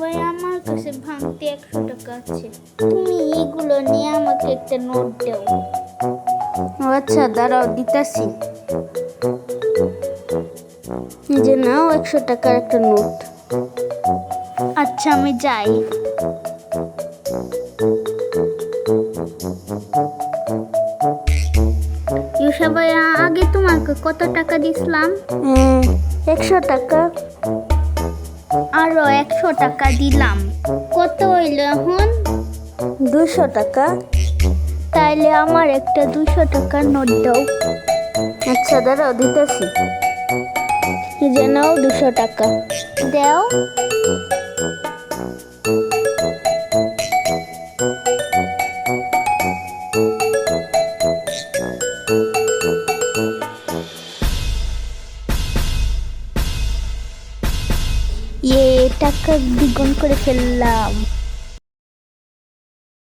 ভাই আমার কাছে ভাঙতে একশো টাকা আছে। তুমি এগুলো নিয়ে আমাকে একটা নোট দাও। আচ্ছা দাঁড়াও দিতাছি। যে নাও একশো টাকার একটা নোট আচ্ছা আমি যাই। ইউসা আগে তোমাকে কত টাকা দিছিলাম? একশো টাকা। আরও একশো টাকা দিলাম। কত হইল এখন? দুশো টাকা। তাইলে আমার একটা দুশো টাকার নোট দাও। আচ্ছা দাঁড়াও দিতেছি। এই যে নাও দুশো টাকা। দাও। ইয়ে টাকা দ্বিগুণ করে ফেললাম।